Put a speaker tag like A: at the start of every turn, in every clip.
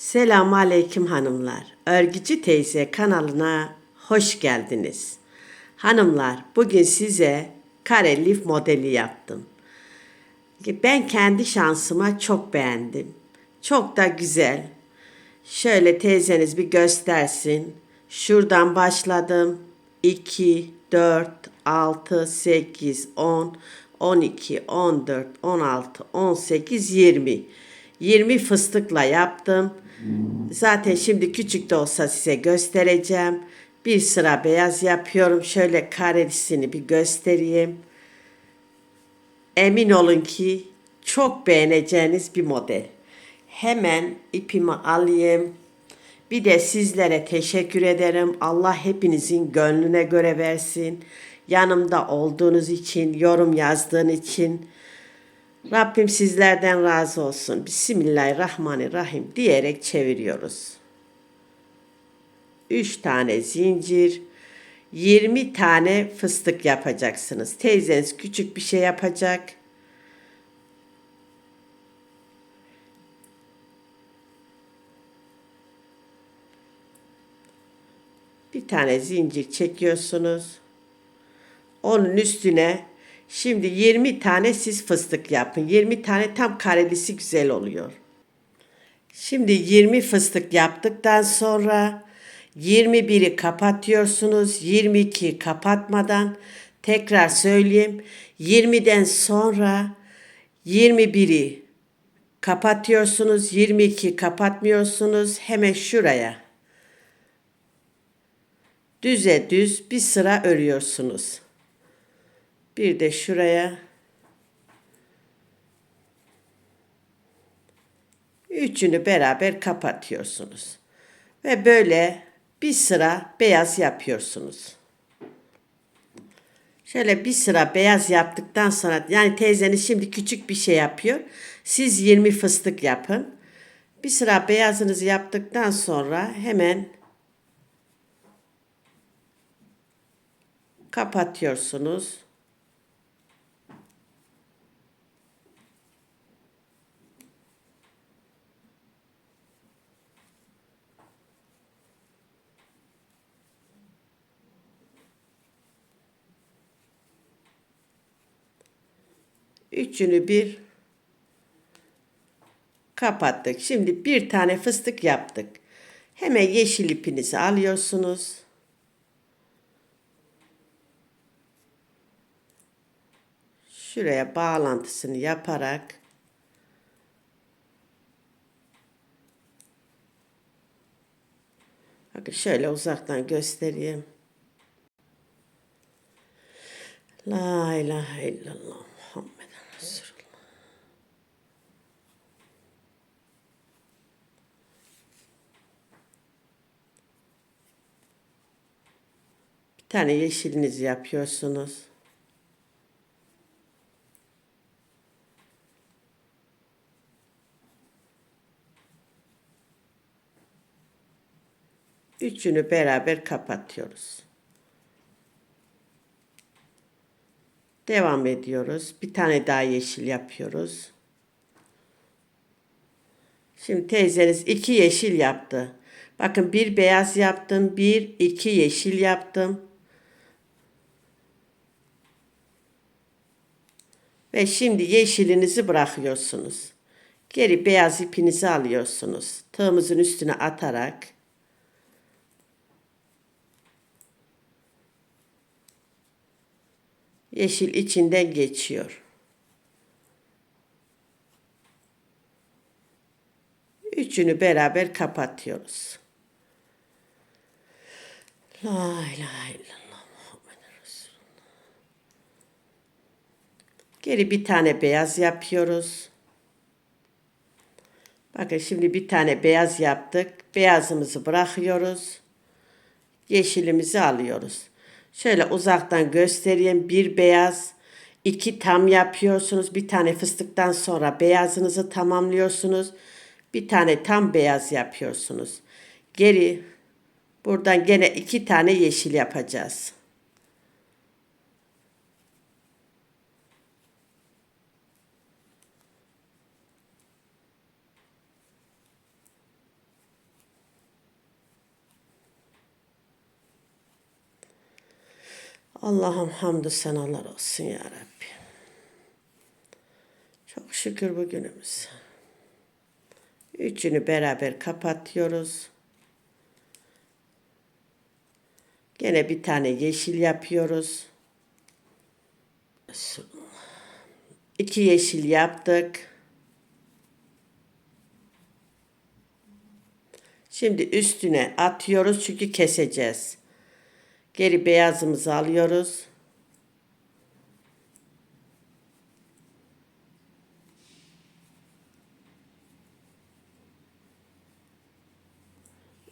A: Selamun Aleyküm hanımlar. Örgücü teyze kanalına hoş geldiniz. Hanımlar bugün size kare lif modeli yaptım. Ben kendi şansıma çok beğendim. Çok da güzel. Şöyle teyzeniz bir göstersin. Şuradan başladım. 2, 4, 6, 8, 10, 12, 14, 16, 18, 20. 20 fıstıkla yaptım. Zaten şimdi küçük de olsa size göstereceğim. Bir sıra beyaz yapıyorum. Şöyle karesini bir göstereyim. Emin olun ki çok beğeneceğiniz bir model. Hemen ipimi alayım. Bir de sizlere teşekkür ederim. Allah hepinizin gönlüne göre versin. Yanımda olduğunuz için, yorum yazdığın için. Rabbim sizlerden razı olsun. Bismillahirrahmanirrahim diyerek çeviriyoruz. 3 tane zincir, 20 tane fıstık yapacaksınız. Teyzeniz küçük bir şey yapacak. Bir tane zincir çekiyorsunuz. Onun üstüne şimdi 20 tane siz fıstık yapın. 20 tane tam karelisi güzel oluyor. Şimdi 20 fıstık yaptıktan sonra 21'i kapatıyorsunuz. 22 kapatmadan tekrar söyleyeyim. 20'den sonra 21'i kapatıyorsunuz. 22 kapatmıyorsunuz. Hemen şuraya düze düz bir sıra örüyorsunuz. Bir de şuraya üçünü beraber kapatıyorsunuz. Ve böyle bir sıra beyaz yapıyorsunuz. Şöyle bir sıra beyaz yaptıktan sonra yani teyzeniz şimdi küçük bir şey yapıyor. Siz 20 fıstık yapın. Bir sıra beyazınızı yaptıktan sonra hemen kapatıyorsunuz. Üçünü bir kapattık. Şimdi bir tane fıstık yaptık. Hemen yeşil ipinizi alıyorsunuz. şuraya bağlantısını yaparak bakın şöyle uzaktan göstereyim. La ilahe illallah Muhammed Resulullah. Bir tane yeşilinizi yapıyorsunuz. Üçünü beraber kapatıyoruz. Devam ediyoruz. Bir tane daha yeşil yapıyoruz. Şimdi teyzeniz iki yeşil yaptı. Bakın bir beyaz yaptım, bir iki yeşil yaptım. Ve şimdi yeşilinizi bırakıyorsunuz. Geri beyaz ipinizi alıyorsunuz. Tığımızın üstüne atarak yeşil içinden geçiyor. Üçünü beraber kapatıyoruz. La ilahe illallah Muhammed Resulullah. Geri bir tane beyaz yapıyoruz. Bakın şimdi bir tane beyaz yaptık. Beyazımızı bırakıyoruz. Yeşilimizi alıyoruz. Şöyle uzaktan göstereyim. Bir beyaz, iki tam yapıyorsunuz. Bir tane fıstıktan sonra beyazınızı tamamlıyorsunuz. Bir tane tam beyaz yapıyorsunuz. Geri buradan gene iki tane yeşil yapacağız. Allah'ım hamdü senalar olsun ya Rabbi. Çok şükür bugünümüz. Üçünü beraber kapatıyoruz. Gene bir tane yeşil yapıyoruz. İki yeşil yaptık. Şimdi üstüne atıyoruz çünkü keseceğiz. Geri beyazımızı alıyoruz.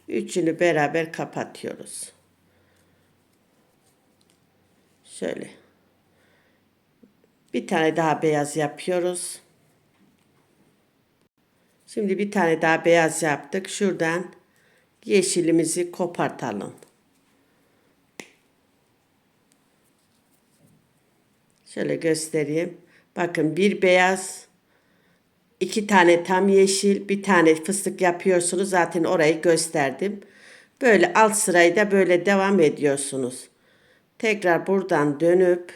A: Üçünü beraber kapatıyoruz. Şöyle. Bir tane daha beyaz yapıyoruz. Şimdi bir tane daha beyaz yaptık. Şuradan yeşilimizi kopartalım. Şöyle göstereyim. Bakın bir beyaz, iki tane tam yeşil, bir tane fıstık yapıyorsunuz. Zaten orayı gösterdim. Böyle alt sırayı da böyle devam ediyorsunuz. Tekrar buradan dönüp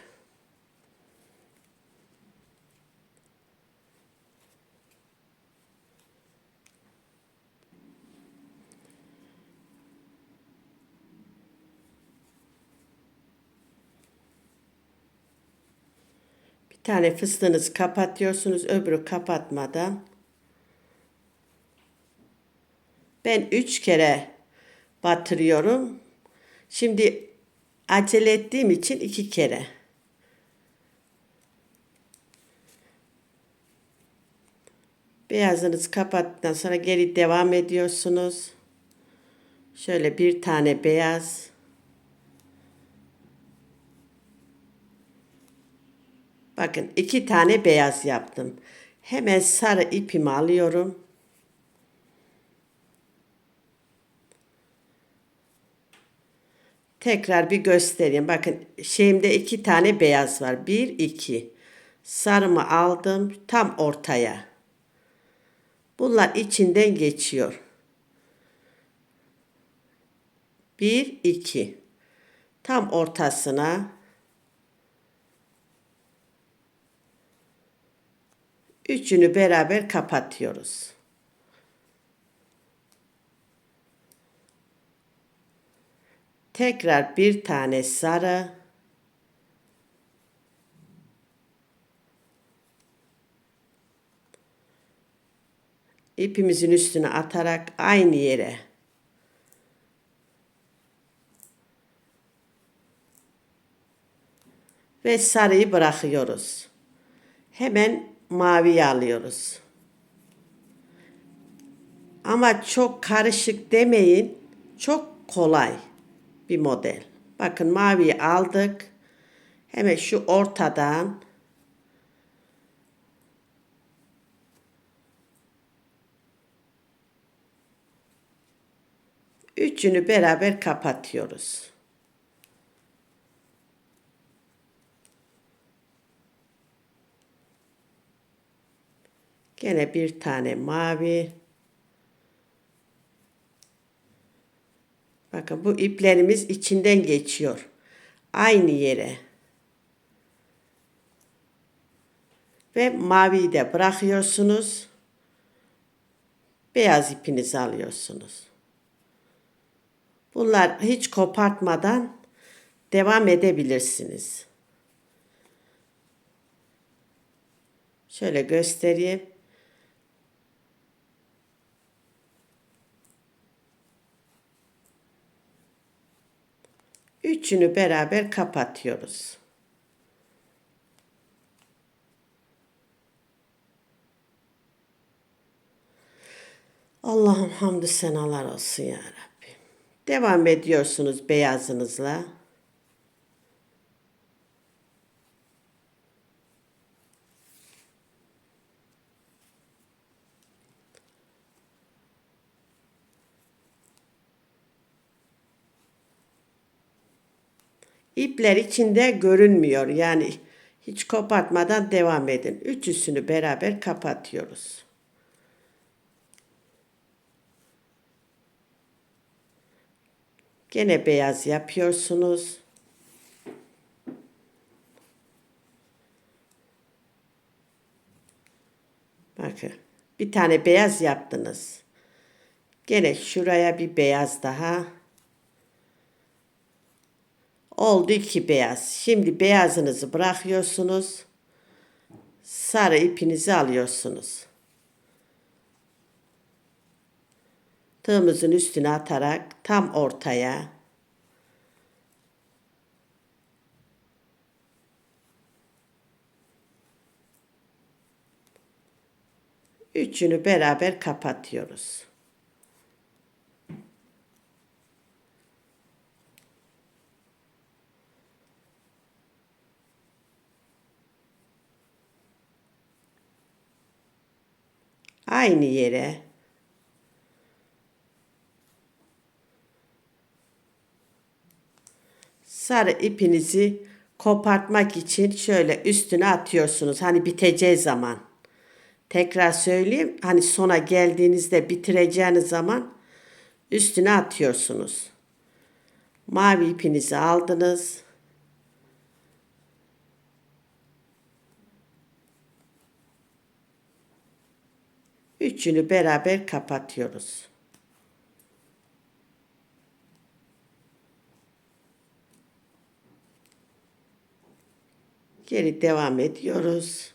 A: tane fıstığınızı kapatıyorsunuz. Öbürü kapatmadan. Ben üç kere batırıyorum. Şimdi acele ettiğim için iki kere. Beyazınızı kapattıktan sonra geri devam ediyorsunuz. Şöyle bir tane beyaz. Bakın iki tane beyaz yaptım. Hemen sarı ipimi alıyorum. Tekrar bir göstereyim. Bakın şeyimde iki tane beyaz var. Bir, iki. Sarımı aldım tam ortaya. Bunlar içinden geçiyor. Bir, iki. Tam ortasına üçünü beraber kapatıyoruz. Tekrar bir tane sarı. ipimizin üstüne atarak aynı yere ve sarıyı bırakıyoruz. Hemen maviyi alıyoruz. Ama çok karışık demeyin. Çok kolay bir model. Bakın maviyi aldık. Hemen şu ortadan üçünü beraber kapatıyoruz. Gene bir tane mavi. Bakın bu iplerimiz içinden geçiyor. Aynı yere. Ve maviyi de bırakıyorsunuz. Beyaz ipinizi alıyorsunuz. Bunlar hiç kopartmadan devam edebilirsiniz. Şöyle göstereyim. Üçünü beraber kapatıyoruz. Allah'ım hamdü senalar olsun ya Rabbi. Devam ediyorsunuz beyazınızla. İpler içinde görünmüyor. Yani hiç kopartmadan devam edin. Üçüsünü beraber kapatıyoruz. Gene beyaz yapıyorsunuz. Bakın bir tane beyaz yaptınız. Gene şuraya bir beyaz daha. Oldu iki beyaz. Şimdi beyazınızı bırakıyorsunuz. Sarı ipinizi alıyorsunuz. Tığımızın üstüne atarak tam ortaya Üçünü beraber kapatıyoruz. Aynı yere sarı ipinizi kopartmak için şöyle üstüne atıyorsunuz. Hani biteceği zaman. Tekrar söyleyeyim. Hani sona geldiğinizde bitireceğiniz zaman üstüne atıyorsunuz. Mavi ipinizi aldınız. Üçünü beraber kapatıyoruz. Geri devam ediyoruz.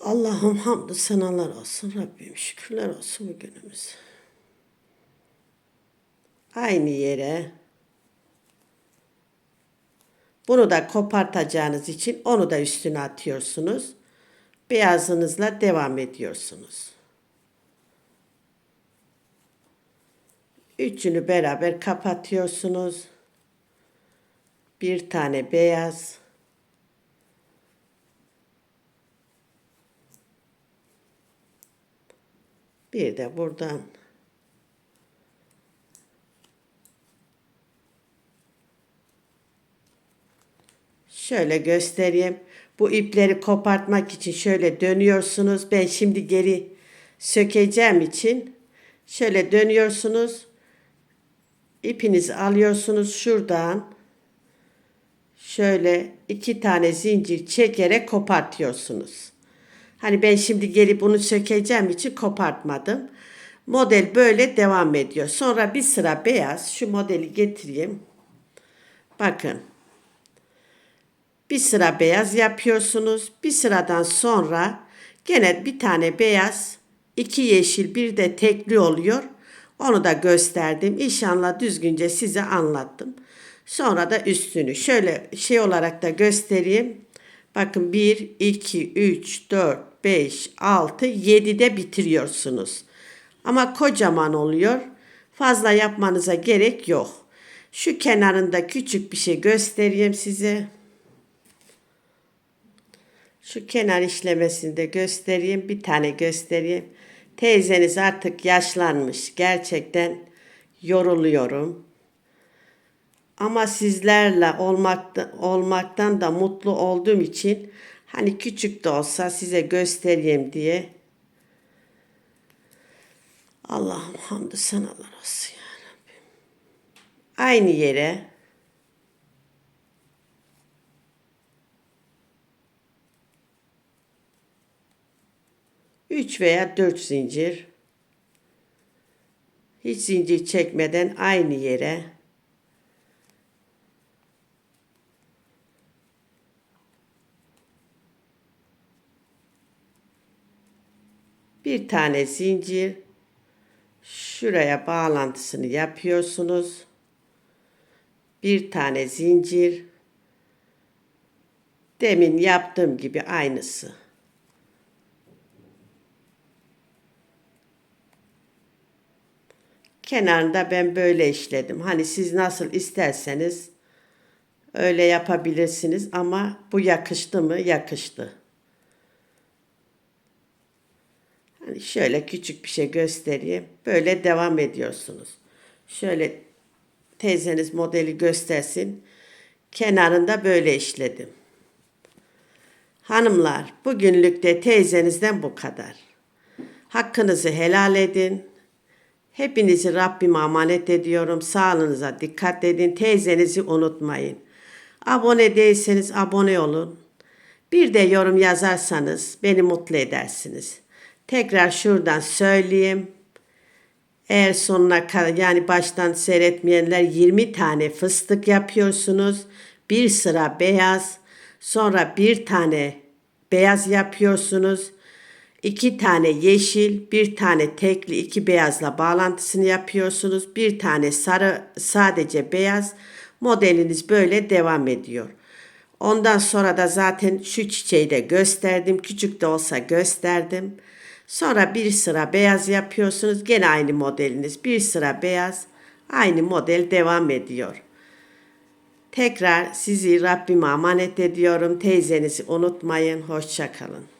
A: Allah'ım hamdü senalar olsun. Rabbim şükürler olsun bugünümüz. Aynı yere bunu da kopartacağınız için onu da üstüne atıyorsunuz. Beyazınızla devam ediyorsunuz. Üçünü beraber kapatıyorsunuz. Bir tane beyaz. Bir de buradan Şöyle göstereyim. Bu ipleri kopartmak için şöyle dönüyorsunuz. Ben şimdi geri sökeceğim için şöyle dönüyorsunuz. İpinizi alıyorsunuz şuradan. Şöyle iki tane zincir çekerek kopartıyorsunuz. Hani ben şimdi geri bunu sökeceğim için kopartmadım. Model böyle devam ediyor. Sonra bir sıra beyaz. Şu modeli getireyim. Bakın. Bir sıra beyaz yapıyorsunuz. Bir sıradan sonra gene bir tane beyaz, iki yeşil, bir de tekli oluyor. Onu da gösterdim. İnşallah düzgünce size anlattım. Sonra da üstünü şöyle şey olarak da göstereyim. Bakın 1, 2, 3, 4, 5, 6, 7'de bitiriyorsunuz. Ama kocaman oluyor. Fazla yapmanıza gerek yok. Şu kenarında küçük bir şey göstereyim size. Şu kenar işlemesini de göstereyim. Bir tane göstereyim. Teyzeniz artık yaşlanmış. Gerçekten yoruluyorum. Ama sizlerle olmakta, olmaktan da mutlu olduğum için hani küçük de olsa size göstereyim diye. Allah'ım hamdü senalar olsun ya Rabbim. Aynı yere üç veya dört zincir hiç zincir çekmeden aynı yere bir tane zincir şuraya bağlantısını yapıyorsunuz. Bir tane zincir demin yaptığım gibi aynısı. Kenarında ben böyle işledim. Hani siz nasıl isterseniz öyle yapabilirsiniz ama bu yakıştı mı? Yakıştı. Hani şöyle küçük bir şey göstereyim. Böyle devam ediyorsunuz. Şöyle teyzeniz modeli göstersin. Kenarında böyle işledim. Hanımlar, bugünlük de teyzenizden bu kadar. Hakkınızı helal edin. Hepinizi Rabbime emanet ediyorum. Sağlığınıza dikkat edin. Teyzenizi unutmayın. Abone değilseniz abone olun. Bir de yorum yazarsanız beni mutlu edersiniz. Tekrar şuradan söyleyeyim. Eğer sonuna kadar yani baştan seyretmeyenler 20 tane fıstık yapıyorsunuz. Bir sıra beyaz. Sonra bir tane beyaz yapıyorsunuz. İki tane yeşil, bir tane tekli, iki beyazla bağlantısını yapıyorsunuz. Bir tane sarı, sadece beyaz. Modeliniz böyle devam ediyor. Ondan sonra da zaten şu çiçeği de gösterdim. Küçük de olsa gösterdim. Sonra bir sıra beyaz yapıyorsunuz. Gene aynı modeliniz. Bir sıra beyaz. Aynı model devam ediyor. Tekrar sizi Rabbime emanet ediyorum. Teyzenizi unutmayın. Hoşça kalın.